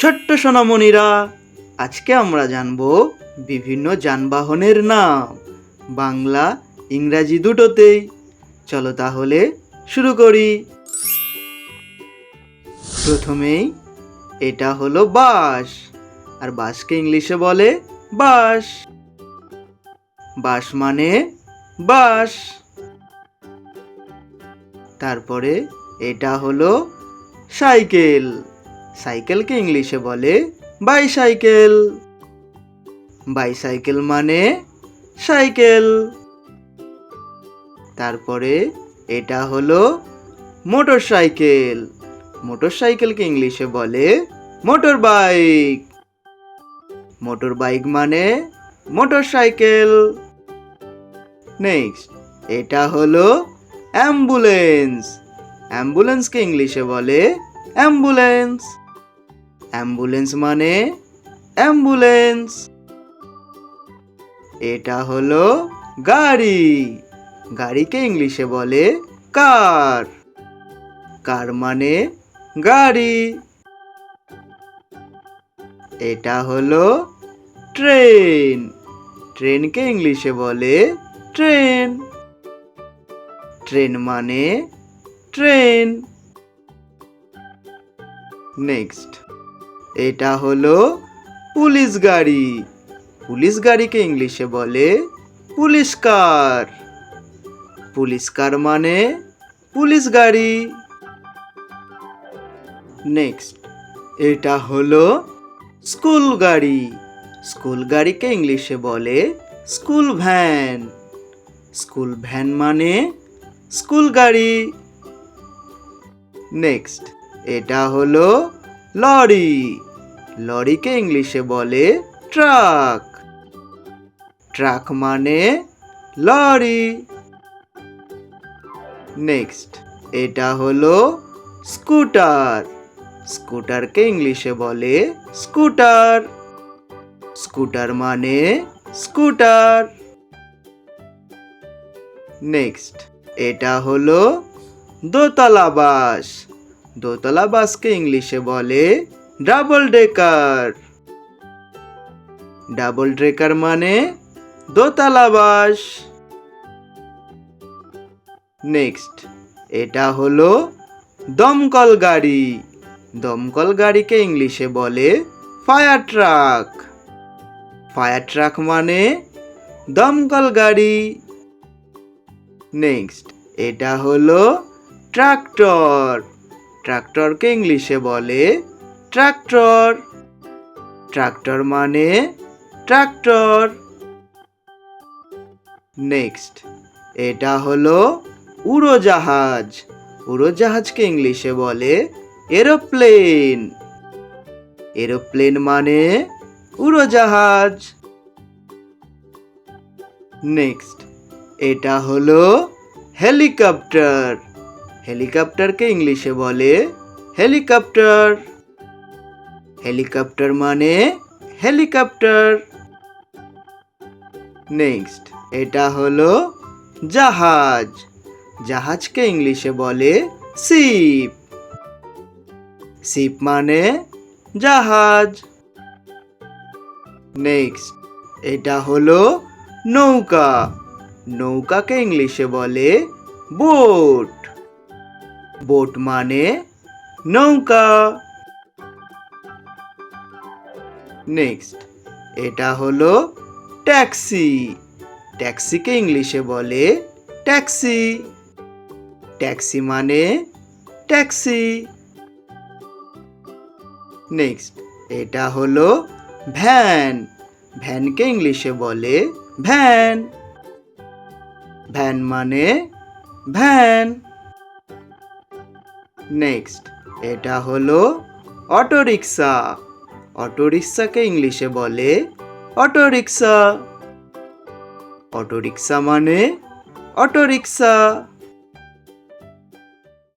ছোট্ট সোনামণিরা, আজকে আমরা জানব বিভিন্ন যানবাহনের নাম। বাংলা, ইংরাজি দুটোতেই চলো তাহলে শুরু করি। প্রথমেই এটা হলো বাস, আর বাসকে ইংলিশে বলে বাস। বাস মানে বাস। তারপরে এটা হলো সাইকেল। সাইকেলকে ইংলিশে বলে বাইসাইকেল। বাইসাইকেল মানে সাইকেল। তারপরে এটা হলো মোটর সাইকেল মোটর সাইকেলকে ইংলিশে বলে মোটর বাইক মোটর বাইক মানে মোটর সাইকেল নেক্সট, এটা হলো অ্যাম্বুলেন্স। অ্যাম্বুলেন্সকে ইংলিশে বলে অ্যাম্বুলেন্স। অ্যাম্বুলেন্স মানে অ্যাম্বুলেন্স। এটা হলো গাড়ি। গাড়িকে ইংলিশে বলে কার। কার মানে গাড়ি। এটা হলো ট্রেন। ট্রেনকে ইংলিশে বলে ট্রেন। ট্রেন মানে ট্রেন। নেক্সট। এটা হলো পুলিশ গাড়ি। পুলিশ গাড়িকে ইংলিশে বলে পুলিশ কার। পুলিশ কার মানে পুলিশ গাড়ি। নেক্সট, এটা হলো স্কুল গাড়ি। স্কুল গাড়িকে ইংলিশে বলে স্কুল ভ্যান। স্কুল ভ্যান মানে স্কুল গাড়ি। নেক্সট, এটা হলো লরি। লরিকে ইংলিশে বলে ট্রাক। ট্রাক মানে লরি। নেক্সট, এটা হলো স্কুটার। স্কুটারকে ইংলিশে বলে স্কুটার। স্কুটার মানে স্কুটার। নেক্সট, এটা হলো দোতলা বাস। দোতলা বাসকে ইংলিশে বলে ডাবল ডেকার। ডাবল ডেকার মানে দোতলা বাস। নেক্সট, এটা হলো দমকল গাড়ি। দমকল গাড়িকে ইংলিশে বলে ফায়ার ট্রাক। ফায়ার ট্রাক মানে দমকল গাড়ি। নেক্সট, এটা হলো ট্রাক্টর। ট্রাক্টরকে ইংলিশে বলে ট্রাক্টর। ট্রাক্টর মানে ট্রাক্টর। নেক্সট, এটা হলো উড়োজাহাজ। উড়োজাহাজকে ইংলিশে বলে এরোপ্লেন। এরোপ্লেন মানে উড়োজাহাজ। নেক্সট, এটা হলো হেলিকপ্টার। হেলিকপ্টারকে ইংলিশে বলে হেলিকপ্টার। হেলিকপ্টার মানে হেলিকপ্টার। নেক্সট, এটা হলো জাহাজ। জাহাজকে ইংলিশে বলে শিপ। শিপ মানে জাহাজ। নেক্সট, এটা হলো নৌকা। নৌকাকে ইংলিশে বলে বোট। বোট মানে নৌকা। নেক্সট এটা হলো ট্যাক্সি। ট্যাক্সিকে ইংলিশে বলে ট্যাক্সি। ট্যাক্সি মানে ট্যাক্সি। নেক্সট এটা হলো ভ্যান। ভ্যানকে ইংলিশে বলে ভ্যান। ভ্যান মানে ভ্যান। নেক্সট এটা হলো অটোরিক্সা অটোরিক্সাকে ইংলিশে বলে অটোরিক্সা অটোরিকশা মানে অটোরিকশা।